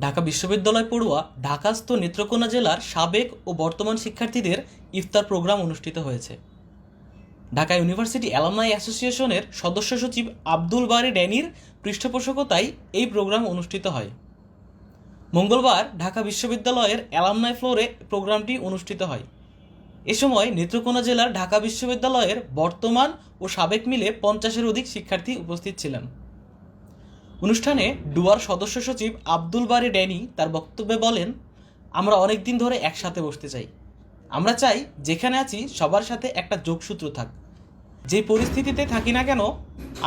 ঢাকা বিশ্ববিদ্যালয় পড়ুয়া ঢাকাস্থ নেত্রকোনা জেলার সাবেক ও বর্তমান শিক্ষার্থীদের ইফতার প্রোগ্রাম অনুষ্ঠিত হয়েছে। ঢাকা ইউনিভার্সিটি অ্যালামনাই অ্যাসোসিয়েশনের সদস্য সচিব আব্দুল বারি ড্যানির পৃষ্ঠপোষকতায় এই প্রোগ্রাম অনুষ্ঠিত হয়। মঙ্গলবার ঢাকা বিশ্ববিদ্যালয়ের অ্যালামনাই ফ্লোরে প্রোগ্রামটি অনুষ্ঠিত হয়। এ সময় নেত্রকোনা জেলার ঢাকা বিশ্ববিদ্যালয়ের বর্তমান ও সাবেক মিলে পঞ্চাশের অধিক শিক্ষার্থী উপস্থিত ছিলেন। অনুষ্ঠানে ডুয়ার সদস্য সচিব আব্দুল বারি ড্যানি তার বক্তব্যে বলেন, আমরা অনেক দিন ধরে একসাথে বসতে চাই। আমরা চাই যেখানে আছি সবার সাথে একটা যোগসূত্র থাক। যে পরিস্থিতিতে থাকি না কেন,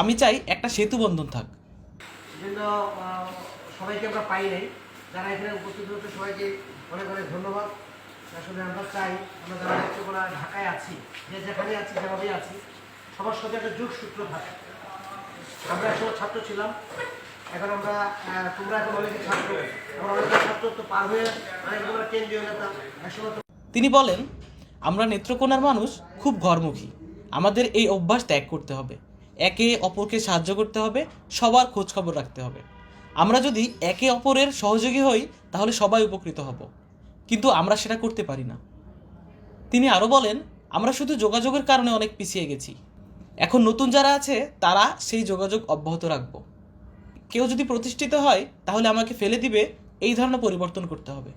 আমি চাই একটা সেতু বন্ধন থাক। সবাইকে আমরা পাই নাই। যারা এখানে উপস্থিত হয়েছে, সবাইকে অনেক অনেক ধন্যবাদ। আসলে আমরা চাই, আমরা যারা নেত্রকোনা ঢাকায় আছি, যে যেখানে আছি, যেভাবেই আছি, সবার সাথে একটা যোগসূত্র থাকে। আমরা একসময় ছাত্র ছিলাম। এখন আমরা তোমরা এখন অনেকে ছাত্র। আমরা অনেকে ছাত্র তো পার হয়ে অনেক আমরা কেন্দ্রীয় নেতা একসময় তিনি বলেন, আমরা নেত্রকোনার মানুষ খুব ঘরমুখী। আমাদের এই অভ্যাস ত্যাগ করতে হবে। একে অপরকে সাহায্য করতে হবে, সবার খোঁজ খবর রাখতে হবে। আমরা যদি একে অপরের সহযোগী হই, তাহলে সবাই উপকৃত হব। কিন্তু আমরা সেটা করতে পারি না। তিনি আরও বলেন, আমরা শুধু যোগাযোগের কারণে অনেক পিছিয়ে গেছি। এখন নতুন যারা আছে, তারা সেই যোগাযোগ অব্যাহত রাখব। কেউ যদি প্রতিষ্ঠিত হয়, তাহলে আমাকে ফেলে দিবে, এই ধরনের পরিবর্তন করতে হবে।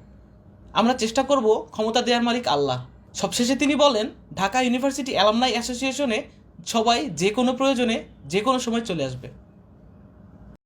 আমরা চেষ্টা করব ক্ষমতা দেওয়ার মালিক আল্লাহ। সবশেষে তিনি বলেন, ঢাকা ইউনিভার্সিটি অ্যালামনাই অ্যাসোসিয়েশনে সবাই যে কোনো প্রয়োজনে, যে কোনো সময় চলে আসবে।